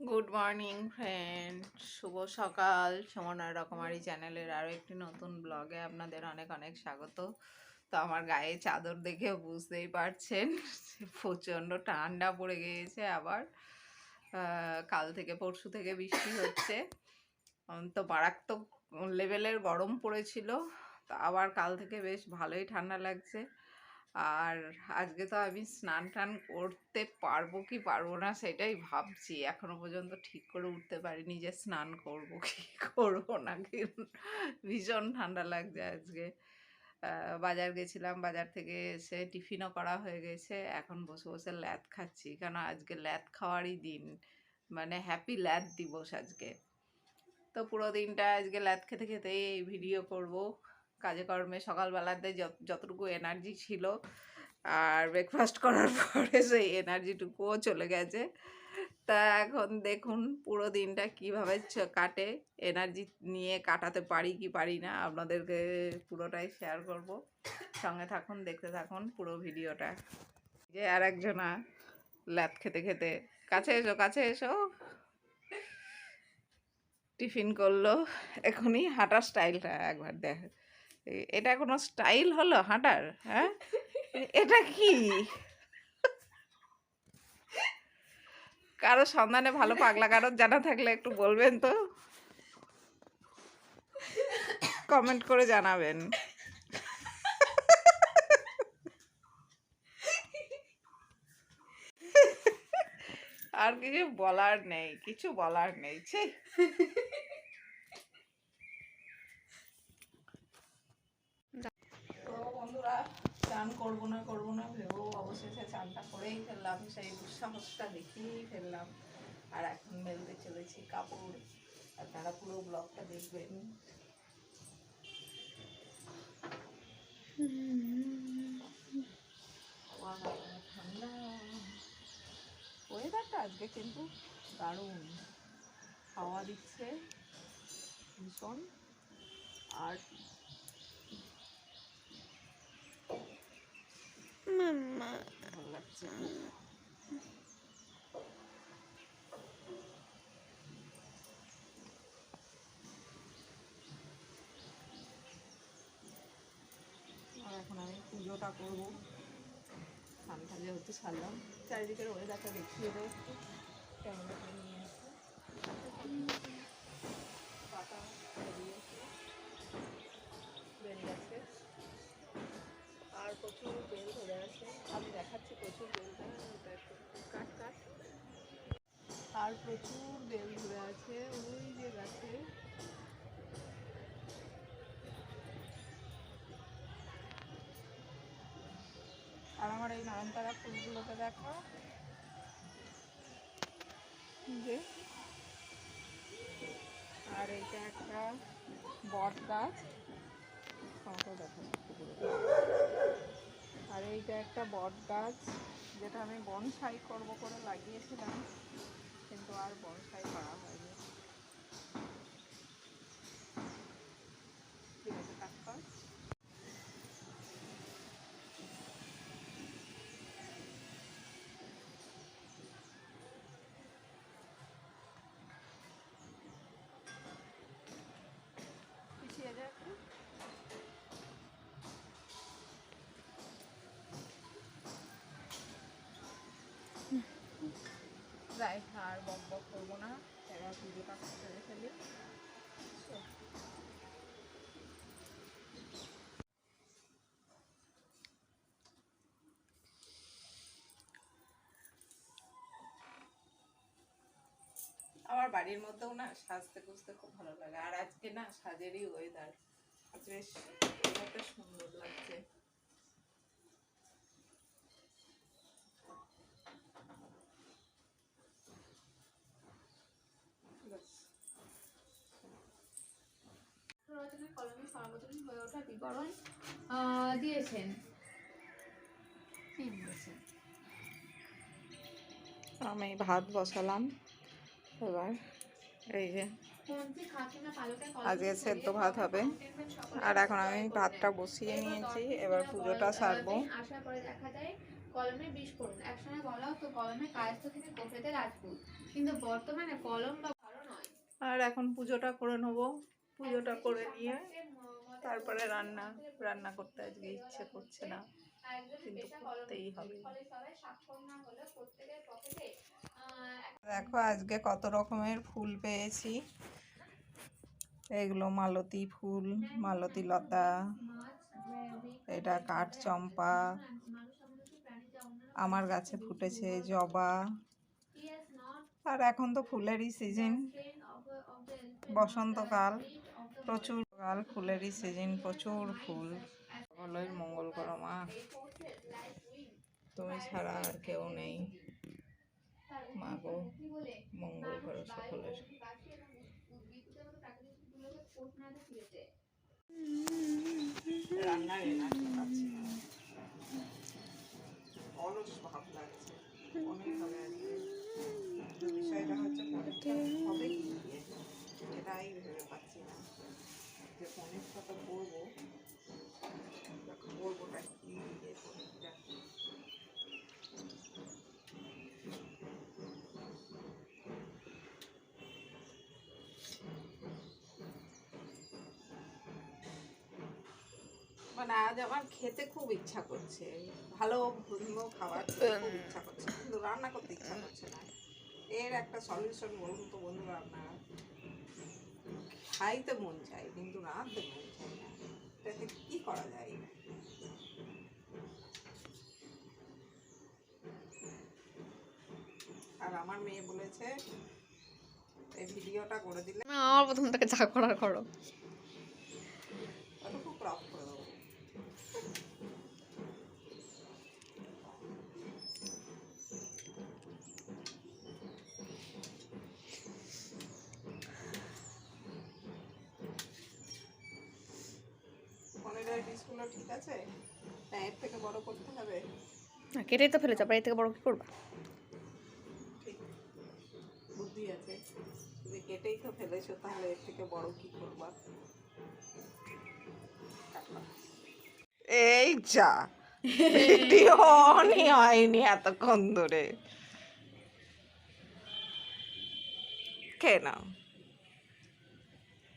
Good morning friend শুভ সকাল। সমন্বয় রকমারি চ্যানেলের আরও একটি নতুন ব্লগে আপনাদের অনেক অনেক স্বাগত। তো আমার গায়ে চাদর দেখে বুঝতেই পারছেন প্রচণ্ড ঠান্ডা পড়ে গিয়েছে আবার। কাল থেকে পরশু থেকে বৃষ্টি হচ্ছে। তো মারাত্মক লেভেলের গরম পড়েছিল। তো আবার কাল থেকে বেশ ভালোই ঠান্ডা লাগছে। আর আজকে তো আমি স্নান টান করতে পারব কি পারব না সেটাই ভাবছি। এখনও পর্যন্ত ঠিক করে উঠতে পারিনি যে স্নান করব কি করব না। কি ভীষণ ঠান্ডা লাগছে আজকে। বাজার গেছিলাম, বাজার থেকে এসে টিফিনও করা হয়ে গেছে। এখন বসে বসে ল্যাদ খাচ্ছি। কেন আজকে ল্যাদ খাওয়ারই দিন। মানে হ্যাপি ল্যাদ দিবস আজকে। তো পুরো দিনটা আজকে ল্যাদ খেতে খেতে এই ভিডিও করব। কাজে কর্মে সকালবেলাতে যত- যতটুকু এনার্জি ছিল আর ব্রেকফাস্ট করার পরে সেই এনার্জিটুকুও চলে গেছে। তা এখন দেখুন পুরো দিনটা কীভাবে কাটে। এনার্জি নিয়ে কাটাতে পারি কি পারি না আপনাদেরকে পুরোটাই শেয়ার করব। সঙ্গে থাকুন, দেখতে থাকুন পুরো ভিডিওটা। যে আর একজনা ল্যাদ খেতে খেতে, কাছে এসো কাছে এসো। টিফিন করল। এখনই হাঁটার স্টাইলটা একবার দেখ। এটা কোনো স্টাইল হলো হাঁটার হ্যাঁ? এটা কি? কারও সন্ধানে ভালো পাগলা কারও জানা থাকলে একটু বলবেন তো? কমেন্ট করে জানাবেন। আর কিছু বলার নেই, কিছু বলার নেই, ছি তো বন্ধুরা চান করব না করব না ভেবেও অবশেষে চানটা করেই ফেললাম, সেই দুঃসাহসটা দেখিয়েই ফেললাম। আর এখন মেলতে চলেছি কাপড়, আর তারা পুরো ব্লগটা দেখবেন। ঠান্ডা। ওয়েদারটা আজকে কিন্তু দারুণ। হাওয়া দিচ্ছে ভীষণ। আর লাগছে আর এখন আমি পুজোটা করব। স্নানটা যেহেতু সারলাম। চারিদিকের ওয়েদারটা দেখিয়ে দেবো একটু। নিয়ে পাতা বেরিয়ে গেছে। প্রচুর বেল ধরে আছে। আমি দেখাচ্ছি প্রচুর বেলটা কাট কাট। আর প্রচুর বেল ধরে আছে। ওই যে গাছে। আর আমার এই নয়নতারা ফুলগুলোকে দেখো। যে। আর এইটা একটা বট গাছ। আমাকেও দেখো ফুলগুলো। আর এইটা একটা বট গাছ, যেটা আমি বনসাই করব করে লাগিয়েছিলাম, কিন্তু আর বনসাই করা হয়নি যাই, আর বক বক করব না। এবার পুজোটা করে ফেলি। আমার বাড়ির মধ্যেও না সাজতে খুঁজতে খুব ভালো লাগে। আর আজকে না সাজেরই ওয়েদার বেশ সুন্দর লাগছে। হয়ে ওঠা বিবরণ দিয়েছেন। আমি ভাত বসালাম। এবার এই যে আজকে সেদ্ধ ভাত হবে। আর এখন আমি ভাতটা বসিয়ে নিয়েছি এবার পুজোটা সারবো। আসার পরে দেখা যায় করুন একসময় বলা হতো কলমে কায়স্থ থেকে কোফেতে রাজপুত। কিন্তু বর্তমানে কলম বা ভালো নয়। আর এখন পুজোটা করে নেব। পুজোটা করে নিয়ে তারপরে রান্না রান্না করতে আজকে ইচ্ছে করছে না, কিন্তু করতেই হবে। দেখো আজকে কত রকমের ফুল পেয়েছি। এগুলো মালতী ফুল, মালতী লতা, এটা কাঠ চম্পা, আমার গাছে ফুটেছে জবা, আর এখন তো ফুলেরই সিজন বসন্তকাল, প্রচুর কাল ফুলেরই সিজন প্রচুর ফুল। সকলের মঙ্গল করো মা। তুমি ছাড়া আর কেউ নেই। মা গো, মঙ্গল করো সকলের। রান্নার এনার্জি পাচ্ছি না অলস ভাব লাগছে অনেক হবে আজকে কিন্তু বিষয়টা হচ্ছে পরীক্ষা হবে কি দিয়ে এটাই ভেবে পাচ্ছি না যে পরীক্ষা তো করব করবোটা কি দিয়ে পরীক্ষা মানে আজ আমার খেতে খুব ইচ্ছা করছে। ভালো ভিন্ন খাবার খুব ইচ্ছা করছে, কিন্তু রান্না করতে ইচ্ছা করছে না। এর একটা সলিউশন বলুন তো বন্ধুরা আপনারা। খাইতে মন চাই কিন্তু রাঁধতে মন চাই না। এটাতে কি করা যায়? আর আমার মেয়ে বলেছে, এই ভিডিওটা করে দিলে আমার প্রথম থেকে যা করার করো ওটুকু ক্রপ করে দেবো পনেরোর পিসগুলো ঠিক আছে? না এর থেকে বড় করতে হবে। কেটেই তো ফেলেছে আবার এর থেকে বড় কি করবা? বুদ্ধি আছে। যদি কেটেই তো ফেলেছো তাহলে এর থেকে বড় কি করবা? এই যা ভিডিও অনই হয়নি এতক্ষণ ধরে। খেয়ে নাও।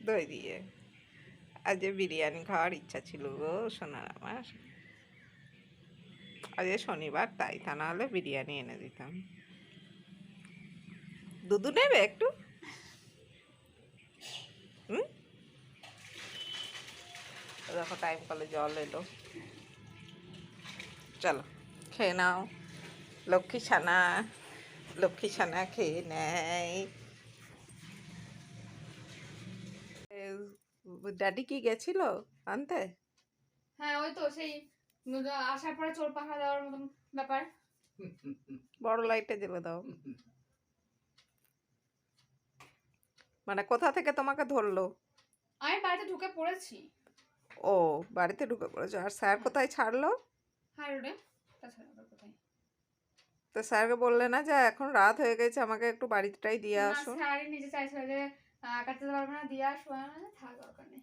দই দিয়ে। আজ বিরিয়ানি খাওয়ার ইচ্ছা ছিল গো সোনার আমার। আজ শনিবার তাই, তা না হলে বিরিয়ানি এনে দিতাম। দুধু নেবে একটু? হুম? দেখো টাইম কলে জল এলো। চলো, খেয়ে নাও। লক্ষ্মী ছানা লক্ষ্মী ছানা খেয়ে নেয়। ড্যাডি কি গেছিল আনতে? হ্যাঁ ওই তো সেই আসার পরে চোর পাখা দেওয়ার মতন ব্যাপার। বড় লাইটে জ্বেলে দাও। মানে কোথা থেকে তোমাকে ধরলো? আমি বাড়িতে ঢুকে পড়েছি। ও বাড়িতে ঢুকে পড়েছো। আর স্যার কোথায় ছাড়লো? হাই রোডে। কোথায়? তো স্যারকে বললে না যে এখন রাত হয়ে গেছে আমাকে একটু বাড়িটাই দিয়ে আসুন স্যারই নিজে চাইছিল যে কাটতে পারবে না দিয়ে আসব থাক দরকার নেই।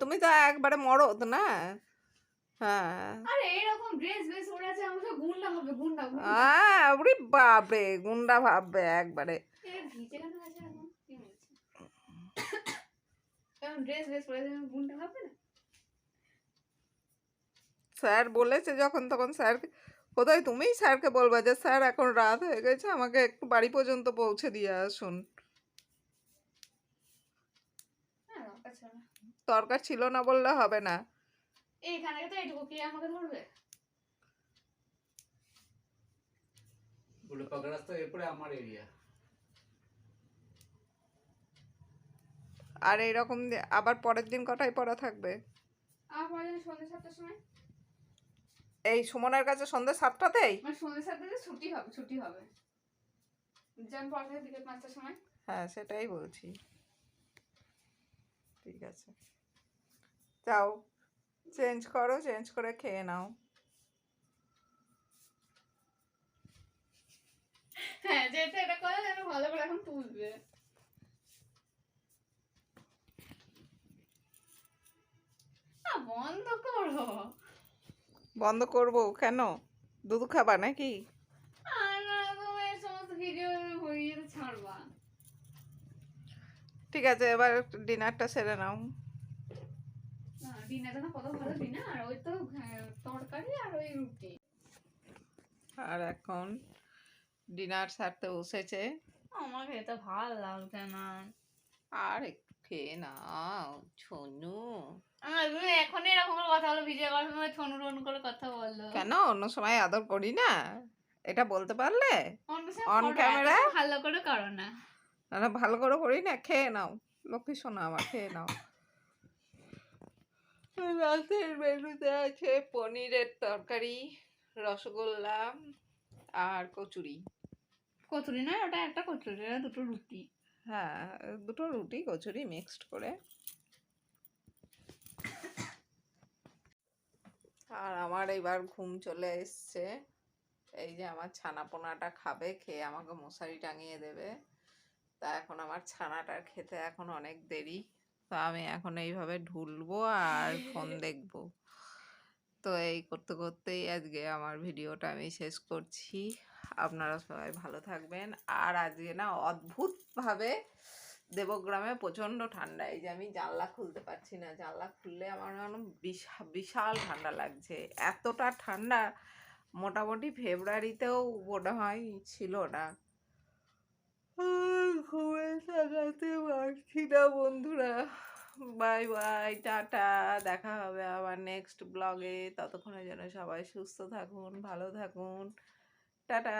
তুমি তো একবারে মরদ না? হ্যাঁ। আরে এরকম ড্রেস ড্রেস ওরা আছে আমাকে গুন্ডা হবে গুন্ডা গুন্ডা। ওরে বাপরে গুন্ডা ভাববে একবারে। ভিজে কেন আছে এখন? কি বলছে? এরকম ড্রেস ড্রেস পরে গুন্ডা হবে না? স্যার বলেছে যখন তখন স্যার কোথায় তুমিই স্যারকে বলবা যে স্যার এখন রাত হয়ে গেছে আমাকে একটু বাড়ি পর্যন্ত পৌঁছে দিয়ে আসুন হ্যাঁ দরকার ছিল না দরকার ছিল না বললে হবে না। এইখানে তো এইটুকু কে আমাকে ধরবে? গুলো পাকা রাস্তা এরপরে আমার এরিয়া আর এইরকম আবার পরের দিন কটায় পড়া থাকবে? আমার সন্ধ্যে সাতটার সময়। এই সুমনের কাছে সন্ধ্যে সাতটাতেই? মানে সন্ধ্যে সাতটাতে ছুটি হবে ছুটি হবে। যেমন পড়া থাকে বিকেল পাঁচটার সময়। হ্যাঁ সেটাই বলছি। ঠিক আছে। যাও। চেঞ্জ করো চেঞ্জ করে খেয়ে নাও। হ্যাঁ যেটা এটা করে যেন ভালো করে এখন তুলবে। আ, বন্ধ করো। বন্ধ করব কেন? দুধ খাবা নাকি? ঠিক আছে এবার ডিনারটা সেরে নাও। ডিনারটা না কত ভালো ডিনার আর ওই তো হ্যাঁ, তরকারি আর ওই রুটি। আর এখন ডিনার সারতে বসেছে। আমার খেতে ভালো লাগছে না। আর একটু খেয়ে নাও ছনু। তুমি এরকম কথা করার সময় করে কথা বলল কেন? অন্য সময় আদর করি না? এটা বলতে পারলে? camera? এত ভালো করে করো না। না না, ভালো করে করি না খেয়ে নাও। লক্ষ্মী শোনা আমার খেয়ে নাও। রাতের মেনুতে আছে পনিরের তরকারি রসগোল্লা আর কচুরি। কচুরি নয় ওটা একটা কচুরি ওটা দুটো রুটি। হ্যাঁ দুটো রুটি কচুরি মিক্সড করে। আর আমার এবার ঘুম চলে এসছে। এই যে আমার ছানা পোনাটা খাবে খেয়ে আমাকে মশারি টাঙিয়ে দেবে। তা এখন আমার ছানাটার খেতে এখন অনেক দেরি। তো আমি এখন এইভাবে ঢুলবো আর ফোন দেখব। তো এই করতে করতেই আজকে আমার ভিডিওটা আমি শেষ করছি। আপনারা সবাই ভালো থাকবেন। আর আজকে না অদ্ভুতভাবে দেবগ্রামে প্রচণ্ড ঠান্ডা। এই যে আমি জানলা খুলতে পারছি না। জানলা খুললে আমার বিশাল বিশাল ঠান্ডা লাগছে। এতটা ঠান্ডা মোটামুটি ফেব্রুয়ারিতেও মনে হয় ছিল না। ঘুমে থাকাতে পারছি না বন্ধুরা। বাই বাই, টাটা, দেখা হবে আবার নেক্সট ব্লগে ততক্ষণে যেন সবাই সুস্থ থাকুন, ভালো থাকুন। টাটা।